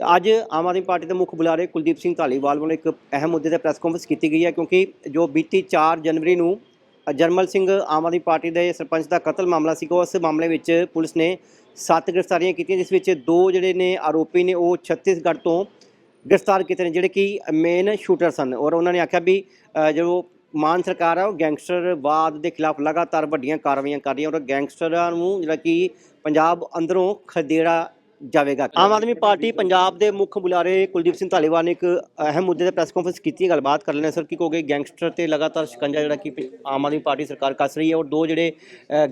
ਅੱਜ ਆਮ ਆਦਮੀ ਪਾਰਟੀ ਦੇ ਮੁੱਖ ਬੁਲਾਰੇ ਕੁਲਦੀਪ ਸਿੰਘ ਧਾਲੀਵਾਲ ਵੱਲੋਂ ਇੱਕ ਅਹਿਮ ਮੁੱਦੇ ਤੇ ਪ੍ਰੈਸ ਕਾਨਫਰੰਸ ਕੀਤੀ ਗਈ ਹੈ ਕਿਉਂਕਿ ਜੋ ਬੀਤੀ 4 ਜਨਵਰੀ ਨੂੰ ਜਰਮਲ ਸਿੰਘ ਆਮ ਆਦਮੀ ਪਾਰਟੀ ਦੇ ਸਰਪੰਚ ਦਾ ਕਤਲ ਮਾਮਲਾ ਸੀਗਾ ਉਸ ਮਾਮਲੇ ਵਿੱਚ ਪੁਲਿਸ ਨੇ ਸੱਤ ਗ੍ਰਿਫਤਾਰੀਆਂ ਕੀਤੀਆਂ, ਜਿਸ ਵਿੱਚ ਦੋ ਜਿਹੜੇ ਨੇ ਆਰੋਪੀ ਨੇ, ਉਹ ਛੱਤੀਸਗੜ੍ਹ ਤੋਂ ਗ੍ਰਿਫਤਾਰ ਕੀਤੇ ਨੇ, ਜਿਹੜੇ ਕਿ ਮੇਨ ਸ਼ੂਟਰ ਸਨ ਔਰ ਉਹਨਾਂ ਨੇ ਆਖਿਆ ਵੀ ਜੋ ਮਾਨ ਸਰਕਾਰ ਹੈ ਉਹ ਗੈਂਗਸਟਰਵਾਦ ਦੇ ਖਿਲਾਫ ਲਗਾਤਾਰ ਵੱਡੀਆਂ ਕਾਰਵਾਈਆਂ ਕਰ ਰਹੀ ਹੈ ਔਰ ਗੈਂਗਸਟਰਾਂ ਨੂੰ ਜਿਹੜਾ ਕਿ ਪੰਜਾਬ ਅੰਦਰੋਂ ਖਦੇੜਾ ਜਾਵੇਗਾ। ਆਮ ਆਦਮੀ ਪਾਰਟੀ ਪੰਜਾਬ ਦੇ ਮੁੱਖ ਬੁਲਾਰੇ ਕੁਲਦੀਪ ਸਿੰਘ ਧਾਲੀਵਾਲ ਨੇ ਇੱਕ ਅਹਿਮ ਮੁੱਦੇ ਤੇ ਪ੍ਰੈਸ ਕਾਨਫਰੰਸ ਕੀਤੀ ਗੱਲਬਾਤ ਕਰ ਲੈਣੇ ਸਰ ਕੀ ਕਹੋਗੇ ਗੈਂਗਸਟਰ ਤੇ ਲਗਾਤਾਰ ਸ਼ਿਕੰਜਾ ਜਿਹੜਾ ਕਿ ਆਮ ਆਦਮੀ ਪਾਰਟੀ ਸਰਕਾਰ ਕੱਸ ਰਹੀ ਹੈ ਔਰ ਦੋ ਜਿਹੜੇ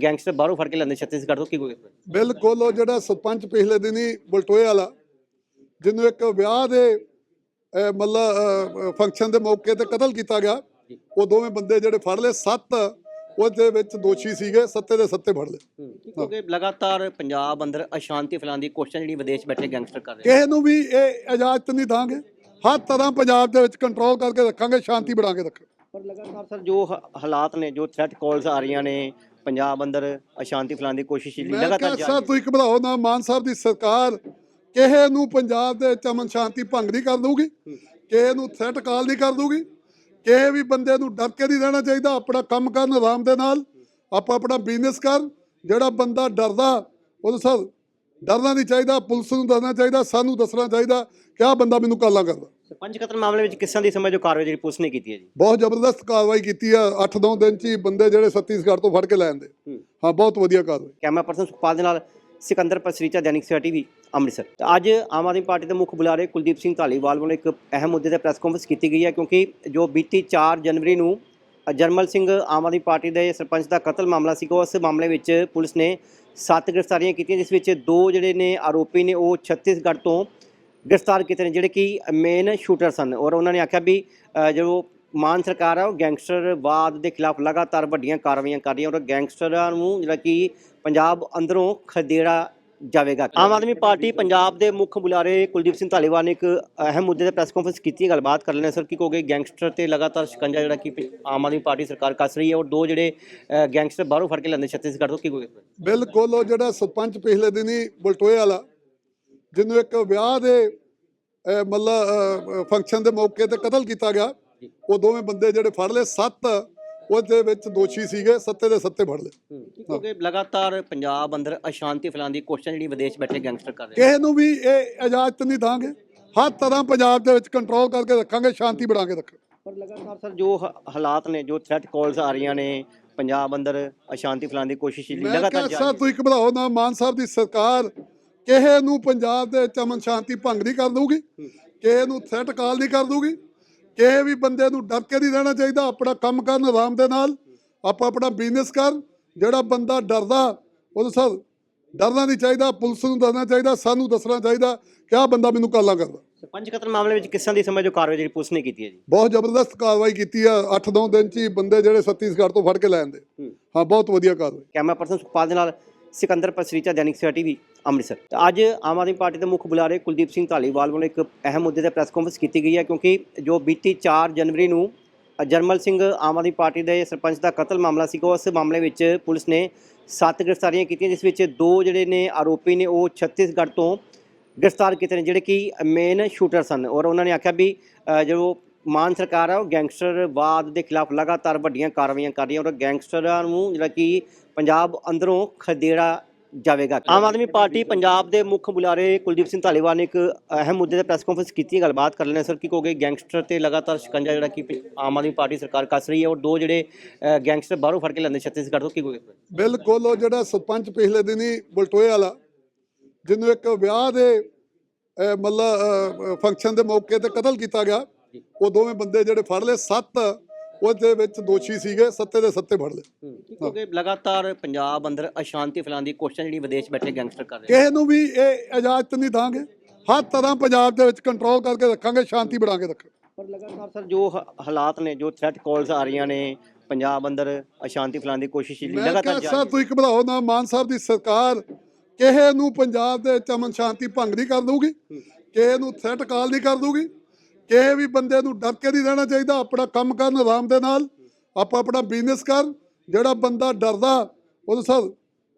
ਗੈਂਗਸਟਰ ਬਾਹਰੋਂ ਫੜ ਕੇ ਲੈਂਦੇ ਛੱਤੀਸਗੜ੍ਹ ਤੋਂ ਕੀ ਕਹੋਗੇ? ਬਿਲਕੁਲ ਉਹ ਜਿਹੜਾ ਸਰਪੰਚ ਪਿਛਲੇ ਦਿਨੀ ਬਲਟੋਏ ਵਾਲਾ ਜਿਹਨੂੰ ਇੱਕ ਵਿਆਹ ਦੇ ਮਤਲਬ ਫੰਕਸ਼ਨ ਦੇ ਮੌਕੇ ਤੇ ਕਤਲ ਕੀਤਾ ਗਿਆ ਉਹ ਦੋਵੇਂ ਬੰਦੇ ਜਿਹੜੇ ਫੜ ਲਏ ਸੱਤ ਉਹਦੇ ਵਿੱਚ ਦੋਸ਼ੀ ਸੀਗੇ ਸੱਤੇ ਦੇ ਸੱਤੇ ਫੜ ਲਏ। ਕਿਉਂਕਿ ਲਗਾਤਾਰ ਪੰਜਾਬ ਅੰਦਰ ਅਸ਼ਾਂਤੀ ਫੈਲਾਉਣ ਦੀ ਕੋਸ਼ਿਸ਼ ਜਿਹੜੀ ਵਿਦੇਸ਼ ਬੈਠੇ ਗੈਂਗਸਟਰ ਕਰ ਰਹੇ ਕਿਸੇ ਨੂੰ ਵੀ ਇਹ ਇਜਾਜ਼ਤ ਨਹੀਂ ਦਾਂਗੇ। ਹਰ ਤਰ੍ਹਾਂ ਪੰਜਾਬ ਦੇ ਵਿੱਚ ਕੰਟਰੋਲ ਕਰਕੇ ਰੱਖਾਂਗੇ ਸ਼ਾਂਤੀ ਬਣਾ ਕੇ ਰੱਖਾਂਗੇ। ਪਰ ਲਗਾਤਾਰ ਸਰ ਜੋ ਹਾਲਾਤ ਨੇ ਜੋ ਥ੍ਰੈਟ ਕਾਲਸ ਆ ਰਹੀਆਂ ਨੇ ਪੰਜਾਬ ਅੰਦਰ ਅਸ਼ਾਂਤੀ ਫੈਲਾਉਣ ਦੀ ਕੋਸ਼ਿਸ਼ ਜਿਹੜੀ ਮੈਂ ਲਗਾਤਾਰ ਸਰ ਤੁਸੀਂ ਘਬਰਾਓ ਨਾ ਮਾਨ ਸਾਹਿਬ ਦੀ ਸਰਕਾਰ ਕਿਸੇ ਨੂੰ ਪੰਜਾਬ ਦੇ ਵਿੱਚ ਅਮਨ ਸ਼ਾਂਤੀ ਭੰਗ ਨਹੀਂ ਕਰ ਦਊਗੀ ਕਿਸੇ ਨੂੰ ਥ੍ਰੈਟ ਕਾਲ ਨਹੀਂ ਕਰ ਦਊਗੀ। ਕਿਸੇ ਵੀ ਬੰਦੇ ਨੂੰ ਡਰ ਕੇ ਨਹੀਂ ਰਹਿਣਾ ਚਾਹੀਦਾ ਆਪਣਾ ਕੰਮ ਕਰਨ ਆਰਾਮ ਦੇ ਨਾਲ ਆਪਾਂ ਆਪਣਾ ਬਿਜ਼ਨਸ ਕਰ ਜਿਹੜਾ ਬੰਦਾ ਡਰਦਾ ਉਹਨੂੰ ਸਰ ਡਰਨਾ ਨਹੀਂ ਚਾਹੀਦਾ ਪੁਲਿਸ ਨੂੰ ਦੱਸਣਾ ਚਾਹੀਦਾ ਸਾਨੂੰ ਦੱਸਣਾ ਚਾਹੀਦਾ ਕਿ ਆਹ ਬੰਦਾ ਮੈਨੂੰ ਕਾਲਾਂ ਕਰਦਾ। ਸਰਪੰਚ ਕਤਲ ਮਾਮਲੇ ਵਿੱਚ ਕਿਸਾਂ ਦੀ ਸਮਝ ਜੋ ਕਾਰਵਾਈ ਜਿਹੜੀ ਪੁਲਿਸ ਨੇ ਕੀਤੀ ਹੈ ਜੀ? ਬਹੁਤ ਜ਼ਬਰਦਸਤ ਕਾਰਵਾਈ ਕੀਤੀ ਆ 8-9 ਦਿਨ ਚ ਹੀ ਬੰਦੇ ਜਿਹੜੇ ਛੱਤੀਸਗੜ੍ਹ ਤੋਂ ਫੜ ਕੇ ਲੈ ਆਂਦੇ ਹਾਂ। ਬਹੁਤ ਵਧੀਆ ਕਾਰਵਾਈ। ਕੈਮਰਾ ਪਰਸਨ ਸੁਖਪਾਲ ਦੇ ਨਾਲ ਸਿਕੰਦਰ ਪਸਰੀਚਾ ਦੈਨਿਕ ਸਵੇਰਾ ਟੀਵੀ ਅੰਮ੍ਰਿਤਸਰ। ਅੱਜ ਆਮ ਆਦਮੀ ਪਾਰਟੀ ਦੇ ਮੁੱਖ ਬੁਲਾਰੇ ਕੁਲਦੀਪ ਸਿੰਘ ਧਾਲੀਵਾਲ ਵੱਲੋਂ ਇੱਕ ਅਹਿਮ ਮੁੱਦੇ ਤੇ ਪ੍ਰੈਸ ਕਾਨਫਰੰਸ ਕੀਤੀ ਗਈ ਹੈ ਕਿਉਂਕਿ ਜੋ ਬੀਤੀ 4 ਜਨਵਰੀ ਨੂੰ ਜਰਮਲ ਸਿੰਘ ਆਮ ਆਦਮੀ ਪਾਰਟੀ ਦੇ ਸਰਪੰਚ ਦਾ ਕਤਲ ਮਾਮਲਾ ਸੀਗਾ ਉਸ ਮਾਮਲੇ ਵਿੱਚ ਪੁਲਿਸ ਨੇ ਸੱਤ ਗ੍ਰਿਫਤਾਰੀਆਂ ਕੀਤੀਆਂ, ਜਿਸ ਵਿੱਚ ਦੋ ਜਿਹੜੇ ਨੇ ਆਰੋਪੀ ਨੇ, ਉਹ ਛੱਤੀਸਗੜ੍ਹ ਤੋਂ ਗ੍ਰਿਫਤਾਰ ਕੀਤੇ ਨੇ, ਜਿਹੜੇ ਕਿ ਮੇਨ ਸ਼ੂਟਰ ਸਨ। ਔਰ ਉਹਨਾਂ ਨੇ ਆਖਿਆ ਵੀ ਜੋ ਮਾਨ ਸਰਕਾਰ ਹੈ ਉਹ ਗੈਂਗਸਟਰਵਾਦ ਦੇ ਖਿਲਾਫ ਲਗਾਤਾਰ ਵੱਡੀਆਂ ਕਾਰਵਾਈਆਂ ਕਰ ਰਹੀ ਹੈ ਔਰ ਗੈਂਗਸਟਰਾਂ ਨੂੰ ਜਿਹੜਾ ਕਿ ਪੰਜਾਬ ਅੰਦਰੋਂ ਖਦੇੜਾ ਜਾਵੇਗਾ। ਆਮ ਆਦਮੀ ਪਾਰਟੀ ਪੰਜਾਬ ਦੇ ਮੁੱਖ ਬੁਲਾਰੇ ਕੁਲਦੀਪ ਸਿੰਘ ਧਾਲੀਵਾਲ ਨੇ ਇੱਕ ਅਹਿਮ ਮੁੱਦੇ ਤੇ ਪ੍ਰੈਸ ਕਾਨਫਰੰਸ ਕੀਤੀ ਹੈ। ਗੱਲਬਾਤ ਕਰ ਲੈਣੇ ਸਰ ਕੀ ਕਹੋਗੇ? ਗੈਂਗਸਟਰ ਤੇ ਲਗਾਤਾਰ ਸ਼ਿਕੰਜਾ ਜਿਹੜਾ ਕਿ ਆਮ ਆਦਮੀ ਪਾਰਟੀ ਸਰਕਾਰ ਕੱਸ ਰਹੀ ਹੈ ਔਰ ਦੋ ਜਿਹੜੇ ਗੈਂਗਸਟਰ ਬਾਹਰੋਂ ਫੜ ਕੇ ਲੈਂਦੇ ਛੱਤੀਸਗੜ੍ਹ ਤੋਂ ਕੀ ਕਹੋਗੇ? ਬਿਲਕੁਲ ਉਹ ਜਿਹੜਾ ਸਰਪੰਚ ਪਿਛਲੇ ਦਿਨੀ ਬਲਟੋਏ ਵਾਲਾ ਜਿਹਨੂੰ ਇੱਕ ਵਿਆਹ ਦੇ ਮਤਲਬ ਫੰਕਸ਼ਨ ਦੇ ਮੌਕੇ ਤੇ ਕਤਲ ਕੀਤਾ ਗਿਆ ਉਹ ਦੋਵੇਂ ਬੰਦੇ ਜਿਹੜੇ ਫੜ ਲਏ ਸੱਤ ਉਹਦੇ ਵਿੱਚ ਦੋਸ਼ੀ ਸੀਗੇ ਸੱਤੇ ਦੇ ਸੱਤੇ ਫੜ ਲਏ। ਕਿਉਂਕਿ ਲਗਾਤਾਰ ਪੰਜਾਬ ਅੰਦਰ ਅਸ਼ਾਂਤੀ ਫੈਲਾਉਣ ਦੀ ਕੋਸ਼ਿਸ਼ ਜਿਹੜੀ ਵਿਦੇਸ਼ ਬੈਠੇ ਗੈਂਗਸਟਰ ਕਰ ਰਹੇ ਕਿਸੇ ਨੂੰ ਵੀ ਇਹ ਇਜਾਜ਼ਤ ਨਹੀਂ ਦਾਂਗੇ। ਹਰ ਤਰ੍ਹਾਂ ਪੰਜਾਬ ਦੇ ਵਿੱਚ ਕੰਟਰੋਲ ਕਰਕੇ ਰੱਖਾਂਗੇ ਸ਼ਾਂਤੀ ਬਣਾ ਕੇ ਰੱਖਾਂਗੇ। ਪਰ ਲਗਾਤਾਰ ਸਰ ਜੋ ਹ- ਹਾਲਾਤ ਨੇ ਜੋ ਥ੍ਰੈਟ ਕਾਲਸ ਆ ਰਹੀਆਂ ਨੇ ਪੰਜਾਬ ਅੰਦਰ ਅਸ਼ਾਂਤੀ ਫੈਲਾਉਣ ਦੀ ਕੋਸ਼ਿਸ਼ ਜਿਹੜੀ ਮੈਂ ਲਗਾਤਾਰ ਕਿਹਾ ਜਾਰੀ ਸਰ ਤੁਸੀਂ ਘਬਰਾਓ ਨਾ ਮਾਨ ਸਾਹਿਬ ਦੀ ਸਰਕਾਰ ਕਿਸੇ ਨੂੰ ਪੰਜਾਬ ਦੇ ਵਿੱਚ ਅਮਨ ਸ਼ਾਂਤੀ ਭੰਗ ਨਹੀਂ ਕਰ ਦਊਗੀ ਕਿਸੇ ਨੂੰ ਥ੍ਰੈਟ ਕਾਲ ਨਹੀਂ ਕਰ ਦਊਗੀ। ਕਿਸੇ ਵੀ ਬੰਦੇ ਨੂੰ ਡਰ ਕੇ ਨਹੀਂ ਰਹਿਣਾ ਚਾਹੀਦਾ ਆਪਣਾ ਕੰਮ ਕਰਨ ਆਰਾਮ ਦੇ ਨਾਲ ਆਪਾਂ ਆਪਣਾ ਬਿਜ਼ਨਸ ਕਰ ਜਿਹੜਾ ਬੰਦਾ ਡਰਦਾ ਉਹਨੂੰ ਸਰ ਡਰਨਾ ਨਹੀਂ ਚਾਹੀਦਾ ਪੁਲਿਸ ਨੂੰ ਦੱਸਣਾ ਚਾਹੀਦਾ ਸਾਨੂੰ ਦੱਸਣਾ ਚਾਹੀਦਾ ਕਿ ਆਹ ਬੰਦਾ ਮੈਨੂੰ ਕਾਲਾਂ ਕਰਦਾ। ਸਰਪੰਚ ਕਤਲ ਮਾਮਲੇ ਵਿੱਚ ਕਿਸਾਂ ਦੀ ਸਮਝ ਜੋ ਕਾਰਵਾਈ ਜਿਹੜੀ ਪੁਲਿਸ ਨੇ ਕੀਤੀ ਹੈ ਜੀ? ਬਹੁਤ ਜ਼ਬਰਦਸਤ ਕਾਰਵਾਈ ਕੀਤੀ ਆ 8-9 ਦਿਨ ਚ ਹੀ ਬੰਦੇ ਜਿਹੜੇ ਛੱਤੀਸਗੜ੍ਹ ਤੋਂ ਫੜ ਕੇ ਲੈ ਆਂਦੇ ਹਾਂ ਬਹੁਤ ਵਧੀਆ ਕਾਰਵਾਈ। ਕੈਮਰਾ ਪਰਸਨ ਸੁਖਪਾਲ ਦੇ ਨਾਲ ਸਿਕੰਦਰ ਪਸਰੀਚਾ, ਦੈਨਿਕ ਸਵੇਰਾ ਟੀਵੀ, ਅੰਮ੍ਰਿਤਸਰ। ਤੇ ਅੱਜ ਆਮ ਆਦਮੀ ਪਾਰਟੀ ਦੇ ਮੁੱਖ ਬੁਲਾਰੇ ਕੁਲਦੀਪ ਸਿੰਘ ਧਾਲੀਵਾਲ ਵੱਲੋਂ ਇੱਕ ਅਹਿਮ ਮੁੱਦੇ ਤੇ ਪ੍ਰੈਸ ਕਾਨਫਰੰਸ ਕੀਤੀ ਗਈ ਹੈ ਕਿਉਂਕਿ ਜੋ ਬੀਤੀ 4 ਜਨਵਰੀ ਨੂੰ ਜਰਮਲ ਸਿੰਘ ਆਮ ਆਦਮੀ ਪਾਰਟੀ ਦੇ ਸਰਪੰਚ ਦਾ ਕਤਲ ਮਾਮਲਾ ਸੀਗਾ, ਉਸ ਮਾਮਲੇ ਵਿੱਚ ਪੁਲਿਸ ਨੇ ਸੱਤ ਗ੍ਰਿਫਤਾਰੀਆਂ ਕੀਤੀਆਂ, ਜਿਸ ਵਿੱਚ ਦੋ ਜਿਹੜੇ ਨੇ ਆਰੋਪੀ ਨੇ, ਉਹ ਛੱਤੀਸਗੜ੍ਹ ਤੋਂ ਗ੍ਰਿਫਤਾਰ ਕੀਤੇ ਨੇ, ਜਿਹੜੇ ਕਿ ਮੇਨ ਸ਼ੂਟਰ ਸਨ ਔਰ ਉਹਨਾਂ ਨੇ ਆਖਿਆ ਵੀ ਜੋ ਮਾਨ ਸਰਕਾਰ ਹੈ ਉਹ ਗੈਂਗਸਟਰਵਾਦ ਦੇ ਖਿਲਾਫ ਲਗਾਤਾਰ ਵੱਡੀਆਂ ਕਾਰਵਾਈਆਂ ਕਰ ਰਹੀ ਹੈ ਔਰ ਗੈਂਗਸਟਰਾਂ ਨੂੰ ਜਿਹੜਾ ਕਿ ਪੰਜਾਬ ਅੰਦਰੋਂ ਖਦੇੜਾ ਜਾਵੇਗਾ। ਆਮ ਆਦਮੀ ਪਾਰਟੀ ਪੰਜਾਬ ਦੇ ਮੁੱਖ ਬੁਲਾਰੇ ਕੁਲਦੀਪ ਸਿੰਘ ਧਾਲੀਵਾਲ ਨੇ ਇੱਕ ਅਹਿਮ ਮੁੱਦੇ ਤੇ ਪ੍ਰੈਸ ਕਾਨਫਰੰਸ ਕੀਤੀ ਹੈ, ਗੱਲਬਾਤ ਕਰ ਲੈਣੇ ਸਰ, ਕੀ ਕਹੋਗੇ, ਗੈਂਗਸਟਰ ਤੇ ਲਗਾਤਾਰ ਸ਼ਿਕੰਜਾ ਜਿਹੜਾ ਕਿ ਆਮ ਆਦਮੀ ਪਾਰਟੀ ਸਰਕਾਰ ਕੱਸ ਰਹੀ ਹੈ ਔਰ ਦੋ ਜਿਹੜੇ ਗੈਂਗਸਟਰ ਬਾਹਰੋਂ ਫੜ ਕੇ ਲੈਂਦੇ ਛੱਤੀਸਗੜ੍ਹ ਤੋਂ, ਕੀ ਕਹੋਗੇ? ਬਿਲਕੁਲ, ਉਹ ਜਿਹੜਾ ਸਰਪੰਚ ਪਿਛਲੇ ਦਿਨੀ ਬਲਟੋਏ ਵਾਲਾ, ਜਿਹਨੂੰ ਇੱਕ ਵਿਆਹ ਦੇ ਮਤਲਬ ਫੰਕਸ਼ਨ ਦੇ ਮੌਕੇ ਤੇ ਕਤਲ ਕੀਤਾ ਗਿਆ ਉਹ ਦੋਵੇਂ ਬੰਦੇ ਜਿਹੜੇ ਫੜ ਲਏ ਸੱਤ ਉਹਦੇ ਵਿੱਚ ਦੋਸ਼ੀ ਸੀਗੇ ਸੱਤੇ ਦੇ ਸੱਤੇ ਫੜ ਲਏ। ਕਿਉਂਕਿ ਲਗਾਤਾਰ ਪੰਜਾਬ ਅੰਦਰ ਅਸ਼ਾਂਤੀ ਫੈਲਾਉਣ ਦੀ ਕੋਸ਼ਿਸ਼ ਜਿਹੜੀ ਵਿਦੇਸ਼ ਬੈਠੇ ਗੈਂਗਸਟਰ ਕਰ ਰਹੇ ਕਿਸੇ ਨੂੰ ਵੀ ਇਹ ਇਜਾਜ਼ਤ ਨਹੀਂ ਦਾਂਗੇ। ਹਰ ਤਰ੍ਹਾਂ ਪੰਜਾਬ ਦੇ ਵਿੱਚ ਕੰਟਰੋਲ ਕਰਕੇ ਰੱਖਾਂਗੇ ਸ਼ਾਂਤੀ ਬਣਾ ਕੇ ਰੱਖਾਂਗੇ। ਪਰ ਲਗਾਤਾਰ ਸਰ ਜੋ ਹ- ਹਾਲਾਤ ਨੇ ਜੋ ਥ੍ਰੈਟ ਕਾਲਸ ਆ ਰਹੀਆਂ ਨੇ ਪੰਜਾਬ ਅੰਦਰ ਅਸ਼ਾਂਤੀ ਫੈਲਾਉਣ ਦੀ ਕੋਸ਼ਿਸ਼ ਜਿਹੜੀ ਮੈਂ ਲਗਾਤਾਰ ਜਾਰੀ ਸਰ ਤੁਸੀਂ ਘਬਰਾਓ ਨਾ ਮਾਨ ਸਾਹਿਬ ਦੀ ਸਰਕਾਰ ਕਿਸੇ ਨੂੰ ਪੰਜਾਬ ਦੇ ਵਿੱਚ ਅਮਨ ਸ਼ਾਂਤੀ ਭੰਗ ਨਹੀਂ ਕਰ ਦਊਗੀ ਕਿਸੇ ਨੂੰ ਥ੍ਰੈਟ ਕਾਲ ਨਹੀਂ ਕਰ ਦਊਗੀ। ਕਿਸੇ ਵੀ ਬੰਦੇ ਨੂੰ ਡਰ ਕੇ ਨਹੀਂ ਰਹਿਣਾ ਚਾਹੀਦਾ ਆਪਣਾ ਕੰਮ ਕਰਨ ਆਰਾਮ ਦੇ ਨਾਲ ਆਪਾਂ ਆਪਣਾ ਬਿਜ਼ਨਸ ਕਰ ਜਿਹੜਾ ਬੰਦਾ ਡਰਦਾ ਉਹਨੂੰ ਸਰ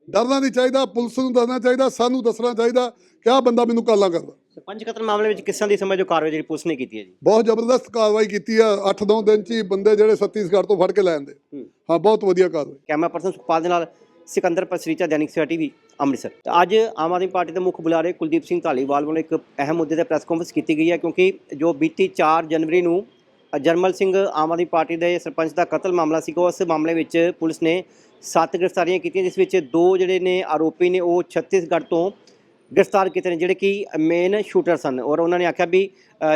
ਡਰਨਾ ਨਹੀਂ ਚਾਹੀਦਾ ਪੁਲਿਸ ਨੂੰ ਦੱਸਣਾ ਚਾਹੀਦਾ ਸਾਨੂੰ ਦੱਸਣਾ ਚਾਹੀਦਾ ਕਿ ਆਹ ਬੰਦਾ ਮੈਨੂੰ ਕਾਲਾਂ ਕਰਦਾ। ਸਰਪੰਚ ਕਤਲ ਮਾਮਲੇ ਵਿੱਚ ਕਿਸਾਂ ਦੀ ਸਮਝ ਜੋ ਕਾਰਵਾਈ ਜਿਹੜੀ ਪੁਲਿਸ ਨੇ ਕੀਤੀ ਹੈ ਜੀ। ਬਹੁਤ ਜ਼ਬਰਦਸਤ ਕਾਰਵਾਈ ਕੀਤੀ ਆ 8-9 ਦਿਨ ਚ ਹੀ ਬੰਦੇ ਜਿਹੜੇ ਛੱਤੀਸਗੜ੍ਹ ਤੋਂ ਫੜ ਕੇ ਲੈ ਆਂਦੇ ਹੂੰ। ਹਾਂ ਬਹੁਤ ਵਧੀਆ ਕਾਰਵਾਈ। ਕੈਮਰਾ ਪਰਸਨ ਸੁਖਪਾਲ ਦੇ ਨਾਲ ਸਿਕੰਦਰ ਪਸਰੀਚਾ, ਦੈਨਿਕ ਸਵੇਰਾ ਟੀਵੀ, ਅੰਮ੍ਰਿਤਸਰ। ਤੇ ਅੱਜ ਆਮ ਆਦਮੀ ਪਾਰਟੀ ਦੇ ਮੁੱਖ ਬੁਲਾਰੇ ਕੁਲਦੀਪ ਸਿੰਘ ਧਾਲੀਵਾਲ ਵੱਲੋਂ ਇੱਕ ਅਹਿਮ ਮੁੱਦੇ ਤੇ ਪ੍ਰੈਸ ਕਾਨਫਰੰਸ ਕੀਤੀ ਗਈ ਹੈ, ਕਿਉਂਕਿ ਜੋ ਬੀਤੀ 4 ਜਨਵਰੀ ਨੂੰ ਜਰਮਲ ਸਿੰਘ ਆਮ ਆਦਮੀ ਪਾਰਟੀ ਦੇ ਸਰਪੰਚ ਦਾ ਕਤਲ ਮਾਮਲਾ ਸੀਗਾ, ਉਸ ਮਾਮਲੇ ਵਿੱਚ ਪੁਲਿਸ ਨੇ ਸੱਤ ਗ੍ਰਿਫਤਾਰੀਆਂ ਕੀਤੀਆਂ, ਜਿਸ ਵਿੱਚ ਦੋ ਜਿਹੜੇ ਨੇ ਆਰੋਪੀ ਨੇ, ਉਹ ਛੱਤੀਸਗੜ੍ਹ ਤੋਂ ਗ੍ਰਿਫਤਾਰ ਕੀਤੇ ਨੇ, ਜਿਹੜੇ ਕਿ ਮੇਨ ਸ਼ੂਟਰ ਸਨ ਔਰ ਉਹਨਾਂ ਨੇ ਆਖਿਆ ਵੀ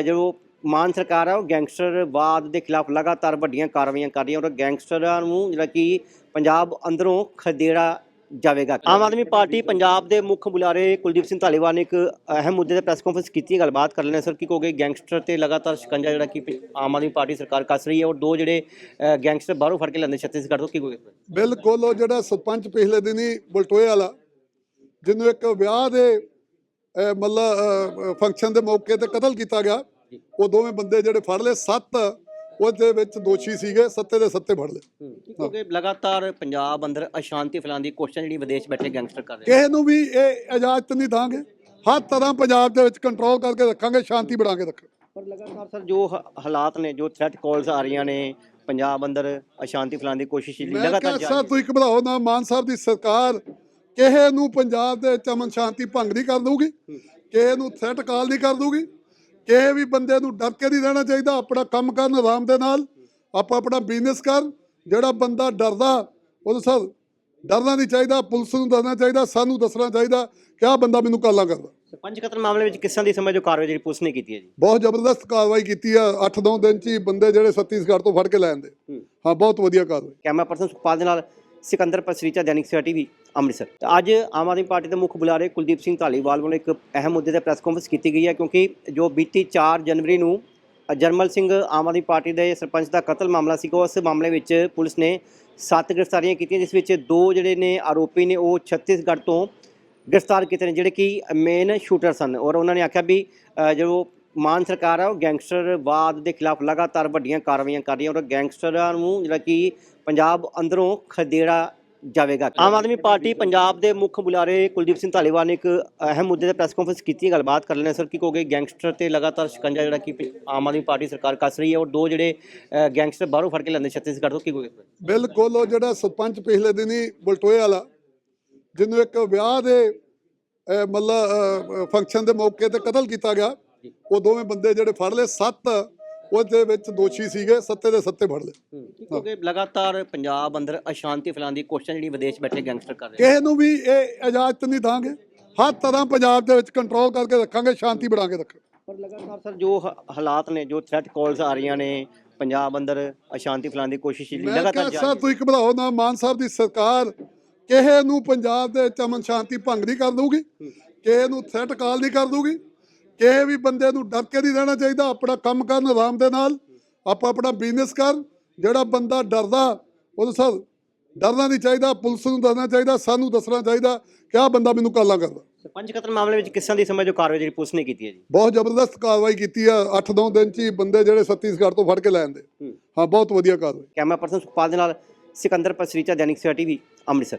ਜੋ ਮਾਨ ਸਰਕਾਰ ਹੈ ਉਹ ਗੈਂਗਸਟਰਵਾਦ ਦੇ ਖਿਲਾਫ ਲਗਾਤਾਰ ਵੱਡੀਆਂ ਕਾਰਵਾਈਆਂ ਕਰ ਰਹੀ ਹੈ ਔਰ ਗੈਂਗਸਟਰਾਂ ਨੂੰ ਜਿਹੜਾ ਕਿ ਪੰਜਾਬ ਅੰਦਰੋਂ ਖਦੇੜਾ ਜਾਵੇਗਾ। ਆਮ ਆਦਮੀ ਪਾਰਟੀ ਪੰਜਾਬ ਦੇ ਮੁੱਖ ਬੁਲਾਰੇ ਕੁਲਦੀਪ ਸਿੰਘ ਧਾਲੀਵਾਲ ਨੇ ਇੱਕ ਅਹਿਮ ਮੁੱਦੇ ਤੇ ਪ੍ਰੈਸ ਕਾਨਫਰੰਸ ਕੀਤੀ ਹੈ ਗੱਲਬਾਤ ਕਰ ਲੈਣੇ ਸਰ ਕੀ ਕਹੋਗੇ? ਗੈਂਗਸਟਰ ਤੇ ਲਗਾਤਾਰ ਸ਼ਿਕੰਜਾ ਜਿਹੜਾ ਕਿ ਆਮ ਆਦਮੀ ਪਾਰਟੀ ਸਰਕਾਰ ਕੱਸ ਰਹੀ ਹੈ ਔਰ ਦੋ ਜਿਹੜੇ ਗੈਂਗਸਟਰ ਬਾਹਰੋਂ ਫੜ ਕੇ ਲੈਂਦੇ ਛੱਤੀਸਗੜ੍ਹ ਤੋਂ ਕੀ ਕਹੋਗੇ? ਬਿਲਕੁਲ ਉਹ ਜਿਹੜਾ ਸਰਪੰਚ ਪਿਛਲੇ ਦਿਨੀ ਬਲਟੋਏ ਵਾਲਾ ਜਿਹਨੂੰ ਇੱਕ ਵਿਆਹ ਦੇ ਮਤਲਬ ਫੰਕਸ਼ਨ ਦੇ ਮੌਕੇ ਤੇ ਕਤਲ ਕੀਤਾ ਗਿਆ ਉਹ ਦੋਵੇਂ ਬੰਦੇ ਜਿਹੜੇ ਫੜ ਲਏ ਸੱਤ ਉਹਦੇ ਵਿੱਚ ਦੋਸ਼ੀ ਸੀਗੇ ਸੱਤੇ ਦੇ ਸੱਤੇ ਫੜ ਲਏ। ਕੀ ਕਹੋਗੇ ਲਗਾਤਾਰ ਪੰਜਾਬ ਅੰਦਰ ਅਸ਼ਾਂਤੀ ਫੈਲਾਉਣ ਦੀ ਕੋਸ਼ਿਸ਼ ਜਿਹੜੀ ਵਿਦੇਸ਼ ਬੈਠੇ ਗੈਂਗਸਟਰ ਕਰ ਰਹੇ ਕਿਸੇ ਨੂੰ ਵੀ ਇਹ ਇਜਾਜ਼ਤ ਨਹੀਂ ਦਾਂਗੇ। ਹਰ ਤਰ੍ਹਾਂ ਪੰਜਾਬ ਦੇ ਵਿੱਚ ਕੰਟਰੋਲ ਕਰਕੇ ਰੱਖਾਂਗੇ ਸ਼ਾਂਤੀ ਬਣਾ ਕੇ ਰੱਖਾਂਗੇ। ਪਰ ਲਗਾਤਾਰ ਸਰ ਜੋ ਹ- ਹਾਲਾਤ ਨੇ ਜੋ ਥ੍ਰੈਟ ਕਾਲਸ ਆ ਰਹੀਆਂ ਨੇ ਪੰਜਾਬ ਅੰਦਰ ਅਸ਼ਾਂਤੀ ਫੈਲਾਉਣ ਦੀ ਕੋਸ਼ਿਸ਼ ਜਿਹੜੀ ਮੈਂ ਲਗਾਤਾਰ ਕਿਹਾ ਜਾਰੀ ਸਰ ਤੁਸੀਂ ਘਬਰਾਓ ਨਾ ਮਾਨ ਸਾਹਿਬ ਦੀ ਸਰਕਾਰ ਕਿਸੇ ਨੂੰ ਪੰਜਾਬ ਦੇ ਵਿੱਚ ਅਮਨ ਸ਼ਾਂਤੀ ਭੰਗ ਨਹੀਂ ਕਰ ਦਊਗੀ ਕਿਸੇ ਨੂੰ ਥ੍ਰੈਟ ਕਾਲ ਨਹੀਂ ਕਰ ਦਊਗੀ। ਕਿਸੇ ਵੀ ਬੰਦੇ ਨੂੰ ਡਰ ਕੇ ਨਹੀਂ ਰਹਿਣਾ ਚਾਹੀਦਾ ਆਪਣਾ ਕੰਮ ਕਰਨ ਆਰਾਮ ਦੇ ਨਾਲ ਆਪਾਂ ਆਪਣਾ ਬਿਜ਼ਨਸ ਕਰ ਜਿਹੜਾ ਬੰਦਾ ਡਰਦਾ ਉਹਨੂੰ ਸਰ ਡਰਨਾ ਨਹੀਂ ਚਾਹੀਦਾ ਪੁਲਿਸ ਨੂੰ ਦੱਸਣਾ ਚਾਹੀਦਾ ਸਾਨੂੰ ਦੱਸਣਾ ਚਾਹੀਦਾ ਕਿ ਆਹ ਬੰਦਾ ਮੈਨੂੰ ਕਾਲਾਂ ਕਰਦਾ। ਸਰਪੰਚ ਕਤਲ ਮਾਮਲੇ ਵਿੱਚ ਕਿਸਾਂ ਦੀ ਸਮਝ ਜੋ ਕਾਰਵਾਈ ਜਿਹੜੀ ਪੁਲਿਸ ਨੇ ਕੀਤੀ ਹੈ ਜੀ। ਬਹੁਤ ਜ਼ਬਰਦਸਤ ਕਾਰਵਾਈ ਕੀਤੀ ਆ 8-9 ਦਿਨ ਚ ਹੀ ਬੰਦੇ ਜਿਹੜੇ ਛੱਤੀਸਗੜ੍ਹ ਤੋਂ ਫੜ ਕੇ ਲੈ ਆਂਦੇ ਹੂੰ। ਹਾਂ ਬਹੁਤ ਵਧੀਆ ਕਾਰਵਾਈ। ਕੈਮਰਾ ਪਰਸਨ ਸੁਖਪਾਲ ਦੇ ਨਾਲ ਸਿਕੰਦਰ ਪਸਰੀਚਾ, ਦੈਨਿਕ ਸਵੇਰਾ ਟੀਵੀ, ਅੰਮ੍ਰਿਤਸਰ। ਤੇ ਅੱਜ ਆਮ ਆਦਮੀ ਪਾਰਟੀ ਦੇ ਮੁੱਖ ਬੁਲਾਰੇ ਕੁਲਦੀਪ ਸਿੰਘ ਧਾਲੀਵਾਲ ਵੱਲੋਂ ਇੱਕ ਅਹਿਮ ਮੁੱਦੇ ਤੇ ਪ੍ਰੈਸ ਕਾਨਫਰੰਸ ਕੀਤੀ ਗਈ ਹੈ, ਕਿਉਂਕਿ ਜੋ ਬੀਤੀ 4 ਜਨਵਰੀ ਨੂੰ ਜਰਮਲ ਸਿੰਘ ਆਮ ਆਦਮੀ ਪਾਰਟੀ ਦੇ ਸਰਪੰਚ ਦਾ ਕਤਲ ਮਾਮਲਾ ਸੀ, ਉਸ ਮਾਮਲੇ ਵਿੱਚ ਪੁਲਿਸ ਨੇ ਸੱਤ ਗ੍ਰਿਫਤਾਰੀਆਂ ਕੀਤੀਆਂ, ਜਿਸ ਵਿੱਚ ਦੋ ਜਿਹੜੇ ਨੇ ਆਰੋਪੀ ਨੇ, ਉਹ ਛੱਤੀਸਗੜ੍ਹ ਤੋਂ ਗ੍ਰਿਫਤਾਰ ਕੀਤੇ ਨੇ, ਜਿਹੜੇ ਕਿ ਮੇਨ ਸ਼ੂਟਰ ਸਨ। ਔਰ ਉਹਨਾਂ ਨੇ ਆਖਿਆ ਵੀ ਜੋ ਮਾਨ ਸਰਕਾਰ ਹੈ ਉਹ ਗੈਂਗਸਟਰਵਾਦ ਦੇ ਖਿਲਾਫ ਲਗਾਤਾਰ ਵੱਡੀਆਂ ਕਾਰਵਾਈਆਂ ਕਰ ਰਹੀ ਹੈ ਔਰ ਗੈਂਗਸਟਰਾਂ ਨੂੰ ਜਿਹੜਾ ਕਿ ਪੰਜਾਬ ਅੰਦਰੋਂ ਖਦੇੜਾ ਜਾਵੇਗਾ। ਆਮ ਆਦਮੀ ਪਾਰਟੀ ਪੰਜਾਬ ਦੇ ਮੁੱਖ ਬੁਲਾਰੇ ਕੁਲਦੀਪ ਸਿੰਘ ਧਾਲੀਵਾਲ ਨੇ ਇੱਕ ਅਹਿਮ ਮੁੱਦੇ ਤੇ ਪ੍ਰੈਸ ਕਾਨਫਰੰਸ ਕੀਤੀ ਗੱਲਬਾਤ ਕਰ ਲੈਣੇ ਸਰ ਕੀ ਕਹੋਗੇ? ਗੈਂਗਸਟਰ ਤੇ ਲਗਾਤਾਰ ਸ਼ਿਕੰਜਾ ਜਿਹੜਾ ਕਿ ਆਮ ਆਦਮੀ ਪਾਰਟੀ ਸਰਕਾਰ ਕੱਸ ਰਹੀ ਹੈ ਔਰ ਦੋ ਜਿਹੜੇ ਗੈਂਗਸਟਰ ਬਾਹਰੋਂ ਫੜ ਕੇ ਲੈਂਦੇ ਛੱਤੀਸਗੜ੍ਹ ਤੋਂ ਕੀ ਕਹੋਗੇ? ਬਿਲਕੁਲ ਉਹ ਜਿਹੜਾ ਸਰਪੰਚ ਪਿਛਲੇ ਦਿਨੀ ਬਲਟੋਏ ਵਾਲਾ ਜਿਹਨੂੰ ਇੱਕ ਵਿਆਹ ਦੇ ਮਤਲਬ ਫੰਕਸ਼ਨ ਦੇ ਮੌਕੇ ਤੇ ਕਤਲ ਕੀਤਾ ਗਿਆ ਉਹ ਦੋਵੇਂ ਬੰਦੇ ਜਿਹੜੇ ਫੜ ਲਏ ਸੱਤ ਉਹਦੇ ਵਿੱਚ ਦੋਸ਼ੀ ਸੀਗੇ ਸੱਤੇ ਦੇ ਸੱਤੇ ਫੜ ਲਏ। ਕੀ ਕਹੋਗੇ ਲਗਾਤਾਰ ਪੰਜਾਬ ਅੰਦਰ ਅਸ਼ਾਂਤੀ ਫੈਲਾਉਣ ਦੀ ਕੋਸ਼ਿਸ਼ ਜਿਹੜੀ ਵਿਦੇਸ਼ ਬੈਠੇ ਗੈਂਗਸਟਰ ਕਰ ਰਹੇ ਕਿਸੇ ਨੂੰ ਵੀ ਇਹ ਇਜਾਜ਼ਤ ਨਹੀਂ ਦਾਂਗੇ। ਹਰ ਤਰ੍ਹਾਂ ਪੰਜਾਬ ਦੇ ਵਿੱਚ ਕੰਟਰੋਲ ਕਰਕੇ ਰੱਖਾਂਗੇ ਸ਼ਾਂਤੀ ਬਣਾ ਕੇ ਰੱਖਾਂਗੇ ਪਰ ਲਗਾਤਾਰ ਸਰ ਜੋ ਹ- ਹਾਲਾਤ ਨੇ ਜੋ ਥ੍ਰੈਟ ਕਾਲਸ ਆ ਰਹੀਆਂ ਨੇ ਪੰਜਾਬ ਅੰਦਰ ਅਸ਼ਾਂਤੀ ਫੈਲਾਉਣ ਦੀ ਕੋਸ਼ਿਸ਼ ਲਗਾਤਾਰ ਜਾਰੀ ਸਰ ਤੁਸੀਂ ਘਬਰਾਓ ਨਾ ਮਾਨ ਸਾਹਿਬ ਦੀ ਸਰਕਾਰ ਕਿਸੇ ਨੂੰ ਪੰਜਾਬ ਦੇ ਵਿੱਚ ਅਮਨ ਸ਼ਾਂਤੀ ਭੰਗ ਨਹੀਂ ਕਰ ਦਊਗੀ ਕਿਸੇ ਨੂੰ ਥ੍ਰੈਟ ਕਾਲ ਨਹੀਂ ਕਰ ਦਊਗੀ। ਕਿਸੇ ਵੀ ਬੰਦੇ ਨੂੰ ਡਰ ਕੇ ਨਹੀਂ ਰਹਿਣਾ ਚਾਹੀਦਾ ਆਪਣਾ ਕੰਮ ਕਰਨ ਆਰਾਮ ਦੇ ਨਾਲ ਆਪਾਂ ਆਪਣਾ ਬਿਜ਼ਨਸ ਕਰ ਜਿਹੜਾ ਬੰਦਾ ਡਰਦਾ ਉਹਨੂੰ ਸਰ ਡਰਨਾ ਨਹੀਂ ਚਾਹੀਦਾ ਪੁਲਿਸ ਨੂੰ ਦੱਸਣਾ ਚਾਹੀਦਾ ਸਾਨੂੰ ਦੱਸਣਾ ਚਾਹੀਦਾ ਕਿ ਆਹ ਬੰਦਾ ਮੈਨੂੰ ਕਾਲਾਂ ਕਰਦਾ। ਸਰਪੰਚ ਕਤਲ ਮਾਮਲੇ ਵਿੱਚ ਕਿਸਾਂ ਦੀ ਸਮਝ ਜੋ ਕਾਰਵਾਈ ਜਿਹੜੀ ਪੁਲਿਸ ਨੇ ਕੀਤੀ ਹੈ ਜੀ? ਬਹੁਤ ਜ਼ਬਰਦਸਤ ਕਾਰਵਾਈ ਕੀਤੀ ਆ। 8-9 ਦਿਨ ਚ ਹੀ ਬੰਦੇ ਜਿਹੜੇ ਛੱਤੀਸਗੜ੍ਹ ਤੋਂ ਫੜ ਕੇ ਲੈ ਆਂਦੇ ਹੂੰ। ਹਾਂ ਬਹੁਤ ਵਧੀਆ ਕਾਰਵਾਈ। ਕੈਮਰਾ ਪਰਸਨ ਸੁਖਪਾਲ ਦੇ ਨਾਲ ਸਿਕੰਦਰ ਪਸਰੀਚਾ ਦੈਨਿਕ ਸਵੇਰਾ ਟੀਵੀ ਅੰਮ੍ਰਿਤਸਰ।